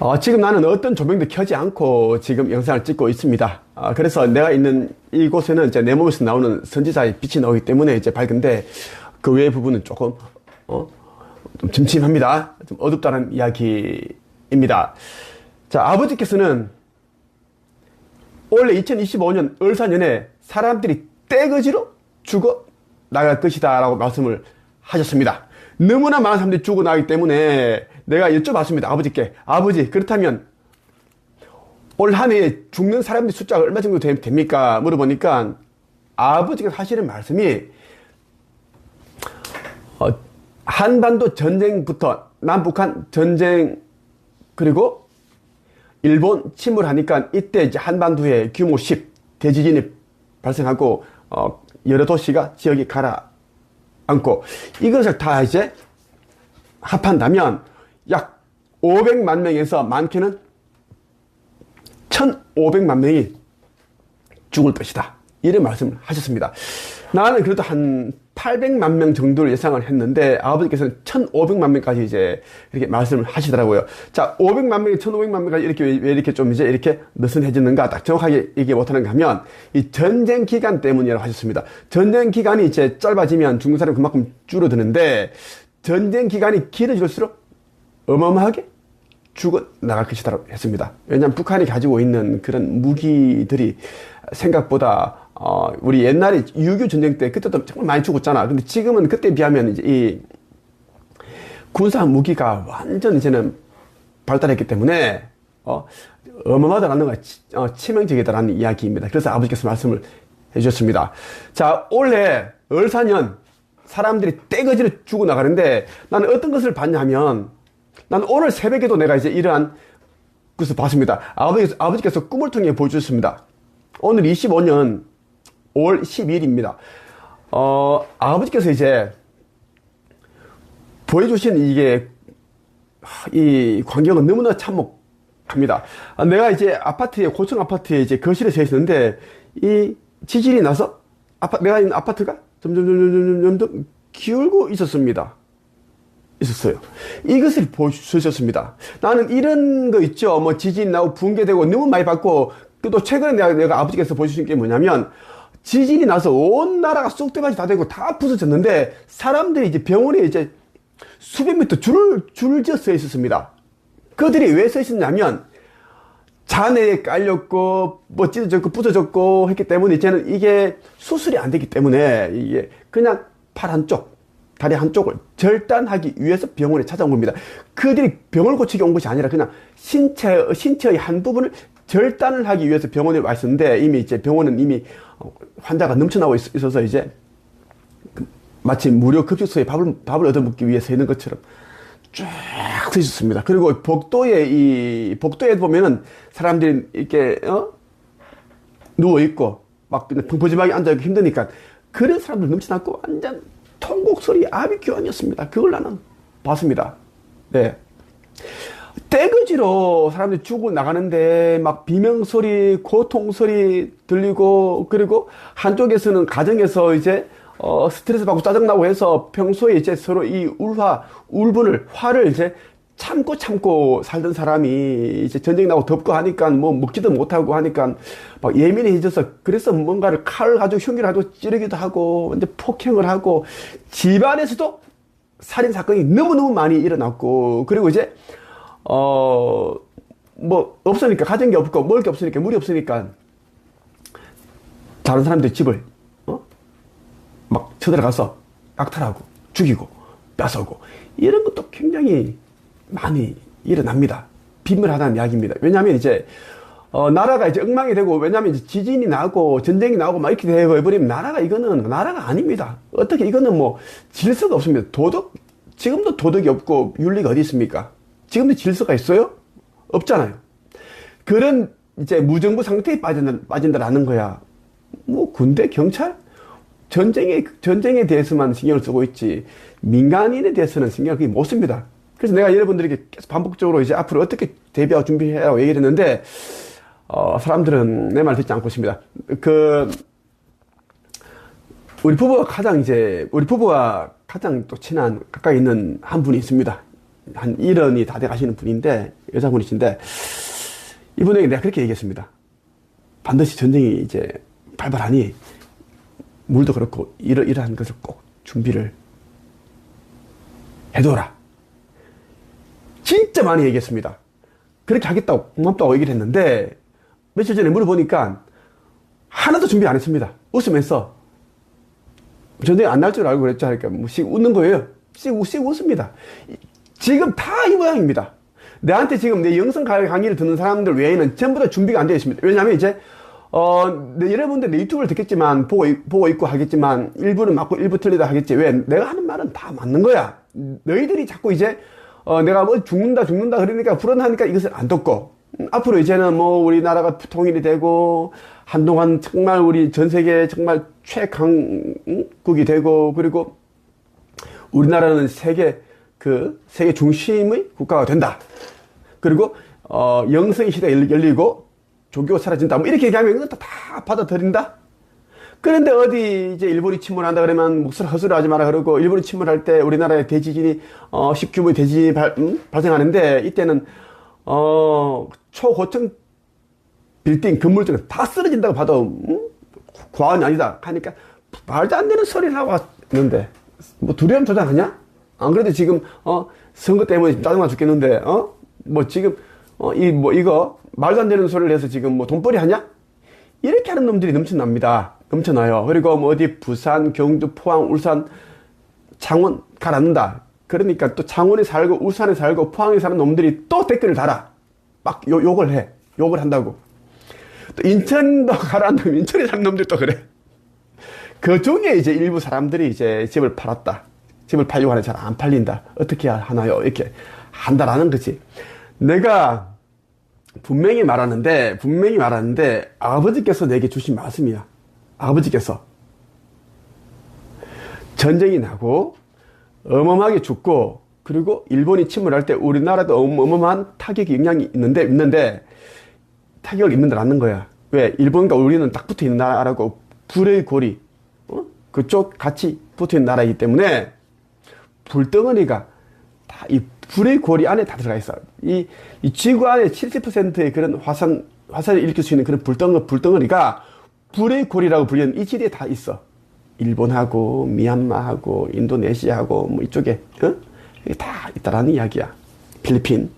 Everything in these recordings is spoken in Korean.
어, 지금 나는 어떤 조명도 켜지 않고 지금 영상을 찍고 있습니다. 아, 그래서 내가 있는 이곳에는 이제 내 몸에서 나오는 선지자의 빛이 나오기 때문에 이제 밝은데 그 외의 부분은 조금 어, 좀 침침합니다. 좀 어둡다는 이야기입니다. 자, 아버지께서는 원래 2025년 을사년에 사람들이 떼거지로 죽어 나갈 것이다 라고 말씀을 하셨습니다. 너무나 많은 사람들이 죽어 나가기 때문에 내가 여쭤봤습니다. 아버지께. 아버지, 그렇다면 올 한 해에 죽는 사람들 숫자가 얼마 정도 되- 됩니까? 물어보니까 아버지가 하시는 말씀이 어, 한반도 전쟁부터 남북한 전쟁 그리고 일본 침몰하니까 이때 이제 한반도에 규모 10 대지진이 발생하고 어, 여러 도시가 지역이 가라앉고 이것을 다 이제 합한다면 약 500만 명에서 많게는 1,500만 명이 죽을 것이다. 이런 말씀을 하셨습니다. 나는 그래도 한 800만 명 정도를 예상을 했는데 아버지께서는 1,500만 명까지 이제 이렇게 말씀을 하시더라고요. 자, 500만 명이 1,500만 명까지 이렇게 왜, 왜 이렇게 좀 이제 이렇게 느슨해지는가 딱 정확하게 얘기 못하는가 하면 이 전쟁 기간 때문이라고 하셨습니다. 전쟁 기간이 이제 짧아지면 죽는 사람이 그만큼 줄어드는데 전쟁 기간이 길어질수록 어마어마하게 죽어 나갈 것이다라고 했습니다. 왜냐하면 북한이 가지고 있는 그런 무기들이 생각보다 어, 우리 옛날에 6.25 전쟁 때 그때도 정말 많이 죽었잖아. 근데 지금은 그때 비하면 이제 이 군사 무기가 완전 이제는 발달했기 때문에 어, 어마어마하다는 거 어, 치명적이다라는 이야기입니다. 그래서 아버지께서 말씀을 해주셨습니다. 자, 올해 을사년 사람들이 떼거지로 죽어 나가는데 나는 어떤 것을 봤냐면 나는 오늘 새벽에도 내가 이제 이러한 것을 봤습니다. 아버지, 아버지께서 꿈을 통해 보여주셨습니다. 오늘 25년 5월 12일입니다. 어, 아버지께서 이제 보여주신 이게 이 광경은 너무나 참혹합니다. 아, 내가 이제 아파트에 고층 아파트에 이제 거실에 서 있었는데 이 지진이 나서 아파 내가 있는 아파트가 점점 점점 점점 점점 기울고 있었습니다. 있었어요. 이것을 보여주셨습니다. 나는 이런 거 있죠. 뭐 지진 나고 붕괴되고 너무 많이 받고 또 최근에 내가, 내가 아버지께서 보여주신 게 뭐냐면 지진이 나서 온 나라가 쑥대밭이 다 되고 다 부서졌는데 사람들이 이제 병원에 이제 수백 미터 줄을 줄을 지어 서 있었습니다. 그들이 왜 서 있었냐면 잔해에 깔렸고 뭐 찢어졌고 부서졌고 했기 때문에 이제는 이게 수술이 안 되기 때문에 이게 그냥 팔 한쪽 다리 한쪽을 절단하기 위해서 병원에 찾아온 겁니다. 그들이 병을 고치기 온 것이 아니라 그냥 신체 신체의 한 부분을 절단을 하기 위해서 병원에 와 있었는데 이미 이제 병원은 이미 어, 환자가 넘쳐나고 있- 있어서 이제 그 마치 무료 급식소에 밥을 밥을 얻어먹기 위해서 있는 것처럼 쫙 쓰셨습니다. 그리고 복도에 이 복도에 보면은 사람들이 이렇게 어? 누워 있고 막 그냥 펑퍼짐하게 앉아 있고 힘드니까 그런 사람들 넘쳐났고 완전 통곡 소리 아비규환이었습니다. 그걸 나는 봤습니다. 네. 떼거지로 사람들이 죽고 나가는데 막 비명 소리, 고통 소리 들리고 그리고 한쪽에서는 가정에서 이제 어 스트레스 받고 짜증나고 해서 평소에 이제 서로 이 울화, 울분을 화를 이제 참고 참고 살던 사람이 이제 전쟁 나고 덥고 하니까 뭐 먹지도 못하고 하니까 막 예민해져서 그래서 뭔가를 칼을 가지고 흉기를 가지고 찌르기도 하고 이제 폭행을 하고 집안에서도 살인 사건이 너무너무 많이 일어났고 그리고 이제 어, 뭐, 없으니까, 가진 게 없고, 먹을 게 없으니까, 물이 없으니까, 다른 사람들 집을, 어? 막 쳐들어가서 약탈하고, 죽이고, 뺏어오고, 이런 것도 굉장히 많이 일어납니다. 비밀하다는 이야기입니다. 왜냐하면 이제, 어, 나라가 이제 엉망이 되고, 왜냐하면 이제 지진이 나고, 전쟁이 나고, 막 이렇게 되어버리면, 나라가 이거는 나라가 아닙니다. 어떻게 이거는 뭐, 질서가 없습니다. 도덕, 지금도 도덕이 없고, 윤리가 어디 있습니까? 지금도 질서가 있어요? 없잖아요. 그런 이제 무정부 상태에 빠진다, 빠진다라는 거야. 뭐 군대, 경찰, 전쟁에 전쟁에 대해서만 신경을 쓰고 있지 민간인에 대해서는 신경을 거의 못 씁니다. 그래서 내가 여러분들에게 계속 반복적으로 이제 앞으로 어떻게 대비하고 준비해라고 얘기를 했는데 어, 사람들은 내 말 듣지 않고 있습니다. 그 우리 부부가 가장 이제 우리 부부와 가장 또 친한 가까이 있는 한 분이 있습니다. 한 일흔이 다 돼 가시는 분인데, 여자분이신데, 이분에게 내가 그렇게 얘기했습니다. 반드시 전쟁이 이제 발발하니, 물도 그렇고, 이러, 이러한 것을 꼭 준비를 해둬라. 진짜 많이 얘기했습니다. 그렇게 하겠다고, 고맙다고 얘기를 했는데, 며칠 전에 물어보니까, 하나도 준비 안 했습니다. 웃으면서, 전쟁 안 날 줄 알고 그랬죠. 뭐, 씩 웃는 거예요. 씩, 웃- 씩 웃습니다. 지금 다 이 모양입니다. 내한테 지금 내 영상 강의를 듣는 사람들 외에는 전부 다 준비가 안 되어 있습니다. 왜냐하면 이제, 어, 네, 여러분들 내 유튜브를 듣겠지만, 보고, 있- 보고 있고 하겠지만, 일부는 맞고 일부 틀리다 하겠지. 왜? 내가 하는 말은 다 맞는 거야. 너희들이 자꾸 이제, 어, 내가 뭐 죽는다, 죽는다 그러니까 불안하니까 이것을 안 듣고, 음, 앞으로 이제는 뭐 우리나라가 통일이 되고, 한동안 정말 우리 전 세계 정말 최강국이 되고, 그리고 우리나라는 세계 그 세계 중심의 국가가 된다. 그리고 어 영성의 시대가 열- 열리고 종교가 사라진다. 뭐 이렇게 얘기하면 이건 다, 다 받아들인다. 그런데 어디 이제 일본이 침몰한다 그러면 목소리 허술을 하지 마라 그러고 일본이 침몰할 때 우리나라에 대지진이 어 10규모의 대지진이 발, 음? 발생하는데 이때는 어 초고층 빌딩 건물들은 다 쓰러진다고 봐도 음? 과언이 아니다 하니까 말도 안 되는 소리를 하고 왔는데 뭐 두려움 조장하냐? 안 그래도 지금 어 선거 때문에 짜증나 죽겠는데 어뭐 지금 어이 뭐 이거 말도 안 되는 소리를 해서 지금 뭐 돈벌이 하냐? 이렇게 하는 놈들이 넘쳐납니다. 넘쳐나요. 그리고 뭐 어디 부산, 경주, 포항, 울산, 창원 가라앉는다. 그러니까 또 창원에 살고 울산에 살고 포항에 사는 놈들이 또 댓글을 달아. 막 욕, 욕을 해. 욕을 한다고. 또 인천도 가라앉으면 인천에 사는 놈들도 그래. 그 중에 이제 일부 사람들이 이제 집을 팔았다. 집을 팔려고 하는데 잘 안 팔린다. 어떻게 하나요? 이렇게 한다라는 거지. 내가 분명히 말하는데, 분명히 말하는데, 아버지께서 내게 주신 말씀이야. 아버지께서. 전쟁이 나고, 어마어마하게 죽고, 그리고 일본이 침몰할 때 우리나라도 어마어마한 타격이 영향이 있는데, 있는데, 타격을 입는 데 않는 거야. 왜? 일본과 우리는 딱 붙어 있는 나라고, 불의 고리, 어? 그쪽 같이 붙어 있는 나라이기 때문에, 불덩어리가 다 이 불의 고리 안에 다 들어가 있어. 이, 이 지구 안에 70%의 그런 화산, 화산을 일으킬 수 있는 그런 불덩어, 불덩어리가 불의 고리라고 불리는 이 지대에 다 있어. 일본하고, 미얀마하고, 인도네시아하고, 뭐 이쪽에, 어? 다 있다라는 이야기야. 필리핀.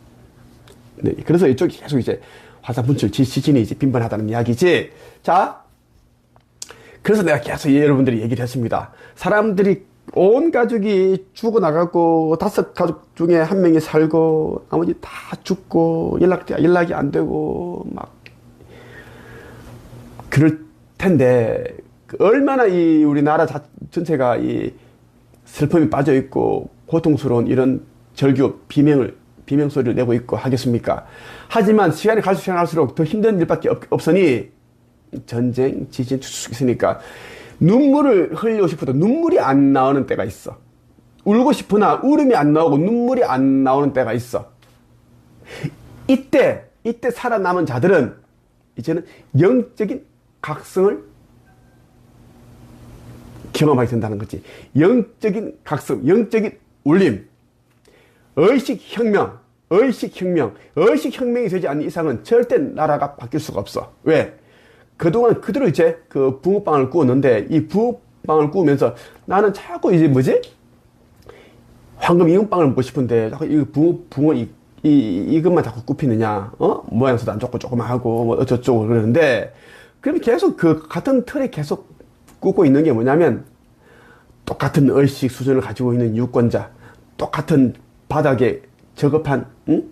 네, 그래서 이쪽이 계속 이제 화산 분출, 지- 지진이 이제 빈번하다는 이야기지. 자, 그래서 내가 계속 여러분들이 얘기를 했습니다. 사람들이 온 가족이 죽어나가고 다섯 가족 중에 한 명이 살고 나머지 다 죽고 연락 연락이 안 되고 막 그럴 텐데 그 얼마나 이 우리나라 자, 전체가 이 슬픔이 빠져 있고 고통스러운 이런 절규 비명을 비명 소리를 내고 있고 하겠습니까? 하지만 시간이 갈수록 시간 갈수록 더 힘든 일밖에 없, 없으니 전쟁, 지진 쭉 있으니까 눈물을 흘리고 싶어도 눈물이 안 나오는 때가 있어. 울고 싶으나 울음이 안 나오고 눈물이 안 나오는 때가 있어. 이때, 이때 살아남은 자들은 이제는 영적인 각성을 경험하게 된다는 거지. 영적인 각성, 영적인 울림, 의식혁명, 의식혁명, 의식혁명이 되지 않는 이상은 절대 나라가 바뀔 수가 없어. 왜? 그동안 그대로 이제 그 붕어빵을 구웠는데 이 붕어빵을 구우면서 나는 자꾸 이제 뭐지? 황금 이응빵을 먹고 싶은데 자꾸 이 붕어, 붕어 이, 이, 이것만 자꾸 굽히느냐, 어? 모양새도 안 좋고 조그마하고 뭐 어쩌고저쩌고 그러는데 그러면 계속 그 같은 틀에 계속 굽고 있는 게 뭐냐면 똑같은 의식 수준을 가지고 있는 유권자, 똑같은 바닥에 저급한 응?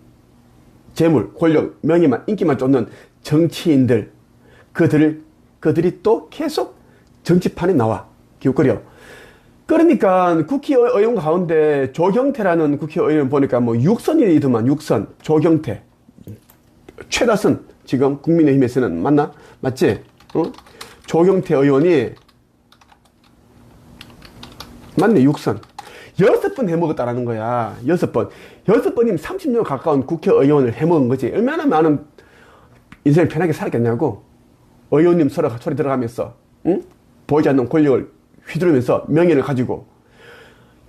재물, 권력, 명예만 인기만 쫓는 정치인들 그들을 그들이 또 계속 정치판에 나와 기웃거려. 그러니까 국회의원 가운데 조경태라는 국회의원 보니까 뭐 6선이더만 6선 조경태 최다선 지금 국민의힘에서는 맞나 맞지? 어? 조경태 의원이 맞네, 6선. 여섯 번 해먹었다라는 거야. 여섯 번. 여섯 번이면 30년 가까운 국회의원을 해먹은 거지. 얼마나 많은 인생을 편하게 살았겠냐고. 의원님 서로 소리 들어가면서, 응? 보이지 않는 권력을 휘두르면서 명예를 가지고.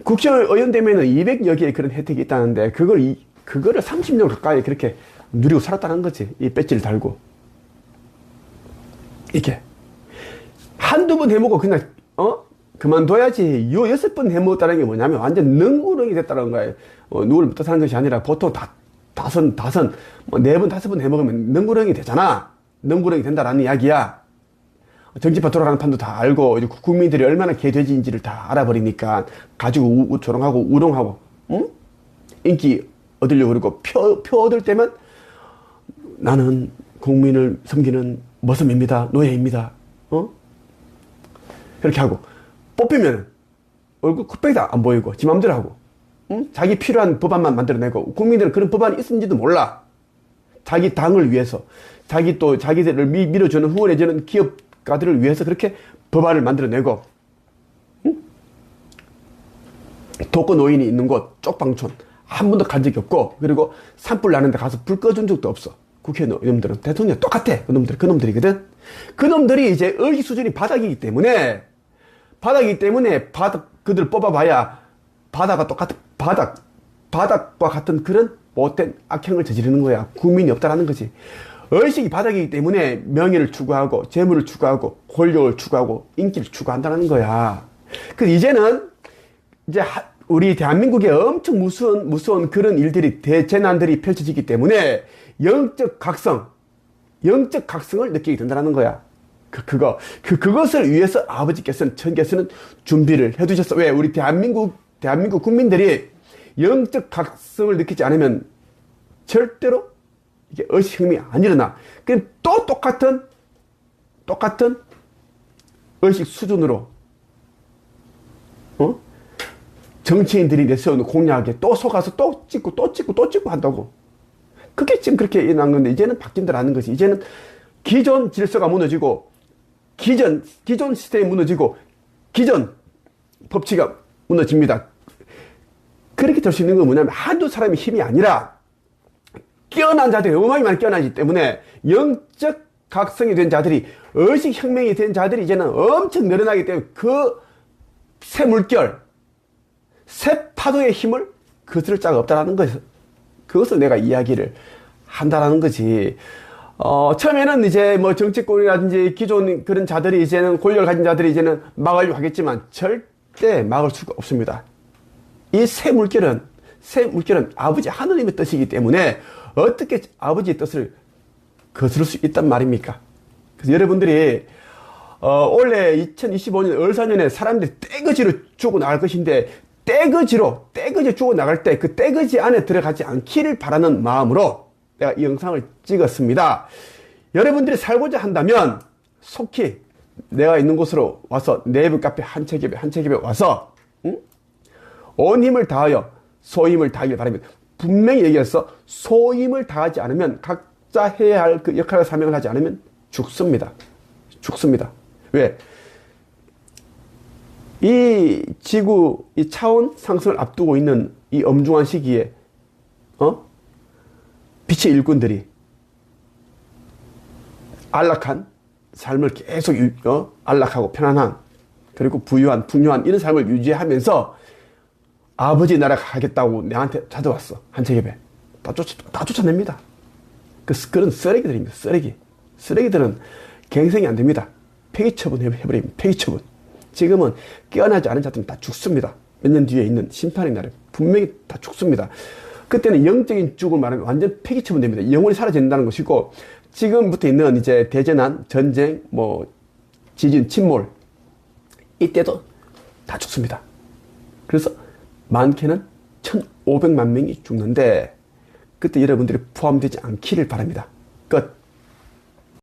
국회의원 되면은 200여 개의 그런 혜택이 있다는데, 그걸, 이- 그거를 30년 가까이 그렇게 누리고 살았다는 거지. 이 배지를 달고. 이렇게. 한두 번 해먹고 그냥, 어? 그만둬야지. 요 여섯 번 해먹었다는 게 뭐냐면 완전 능구렁이 됐다는 거예요. 어, 누구를 뜻하는 것이 아니라 보통 다, 다섯, 다섯, 뭐네 번, 다섯 번 해먹으면 능구렁이 되잖아. 능구렁이 된다라는 이야기야. 정치파 돌아가는 판도 다 알고, 이제 국민들이 얼마나 개돼지인지를 다 알아버리니까 가지고 우, 우, 조롱하고 우롱하고, 응? 인기 얻으려고 그러고, 표, 표 얻을 때면 나는 국민을 섬기는 머슴입니다. 노예입니다. 어? 그렇게 하고 뽑히면 얼굴 콧배기도 안 보이고 지 맘대로 하고 응? 자기 필요한 법안만 만들어내고 국민들은 그런 법안이 있는지도 몰라 자기 당을 위해서 자기 또 자기들을 미, 밀어주는 후원해주는 기업가들을 위해서 그렇게 법안을 만들어내고 응? 독거 노인이 있는 곳 쪽방촌 한 번도 간 적이 없고 그리고 산불 나는데 가서 불 꺼준 적도 없어. 국회의원들은. 대통령 똑같아. 그놈들 그놈들이거든. 그놈들이 이제 의식 수준이 바닥이기 때문에 바닥이기 때문에 바닥 그들 뽑아봐야 바닥과 똑같은 바닥 바닥과 같은 그런 못된 악행을 저지르는 거야 국민이 없다라는 거지 의식이 바닥이기 때문에 명예를 추구하고 재물을 추구하고 권력을 추구하고 인기를 추구한다는 거야 그 이제는 이제 하- 우리 대한민국에 엄청 무서운 무서운 그런 일들이 대재난들이 펼쳐지기 때문에 영적 각성 영적 각성을 느끼게 된다는 거야. 그, 그거, 그, 그것을 위해서 아버지께서는, 천께서는 준비를 해두셨어. 왜? 우리 대한민국, 대한민국 국민들이 영적 각성을 느끼지 않으면 절대로 이게 의식혁명이 안 일어나. 그럼 또 똑같은, 똑같은 의식 수준으로, 어? 정치인들이 내세우는 공약에 또 속아서 또 찍고 또 찍고 또 찍고 한다고. 그게 지금 그렇게 일어난 건데 이제는 바뀐다라는 것이 이제는 기존 질서가 무너지고 기존 기존 시스템이 무너지고 기존 법치가 무너집니다. 그렇게 될 수 있는 건 뭐냐면 한두 사람의 힘이 아니라 깨어난 자들이 어마어마하게 많이 깨어나기 때문에 영적 각성이 된 자들이 의식 혁명이 된 자들이 이제는 엄청 늘어나기 때문에 그 새 물결 새 파도의 힘을 거스를 자가 없다라는 것을 그것을 내가 이야기를 한다라는 거지. 어, 처음에는 이제 뭐 정치권이라든지 기존 그런 자들이 이제는 권력을 가진 자들이 이제는 막으려고 하겠지만 절대 막을 수가 없습니다. 이 새 물결은, 새 물결은 아버지 하느님의 뜻이기 때문에 어떻게 아버지의 뜻을 거스를 수 있단 말입니까? 그래서 여러분들이 어, 올해 2025년 을사년에 사람들이 떼거지로 죽어 나갈 것인데 떼거지로 떼거지 죽어 나갈 때 그 떼거지 안에 들어가지 않기를 바라는 마음으로 내가 이 영상을 찍었습니다. 여러분들이 살고자 한다면 속히 내가 있는 곳으로 와서 네이버 카페 한책협에 한책협에 와서 응? 온 힘을 다하여 소임을 다하길 바랍니다. 분명히 얘기했어. 소임을 다하지 않으면 각자 해야 할 그 역할과 사명을 하지 않으면 죽습니다. 죽습니다. 왜? 이 지구, 이 차원 상승을 앞두고 있는 이 엄중한 시기에, 어? 빛의 일꾼들이 안락한 삶을 계속, 유, 어? 안락하고 편안한, 그리고 부유한, 풍요한 이런 삶을 유지하면서 아버지 나라 가겠다고 내한테 찾아왔어. 한책협에. 다 쫓아, 다 쫓아냅니다. 그, 그런 쓰레기들입니다. 쓰레기. 쓰레기들은 갱생이 안 됩니다. 폐기 처분 해버립니다. 폐기 처분. 지금은 깨어나지 않은 자들은 다 죽습니다. 몇 년 뒤에 있는 심판의 날에 분명히 다 죽습니다. 그때는 영적인 죽을 말하면 완전 폐기 처분됩니다. 영혼이 사라진다는 것이고 지금부터 있는 이제 대재난, 전쟁, 뭐 지진, 침몰 이때도 다 죽습니다. 그래서 많게는 1,500만 명이 죽는데 그때 여러분들이 포함되지 않기를 바랍니다. 끝.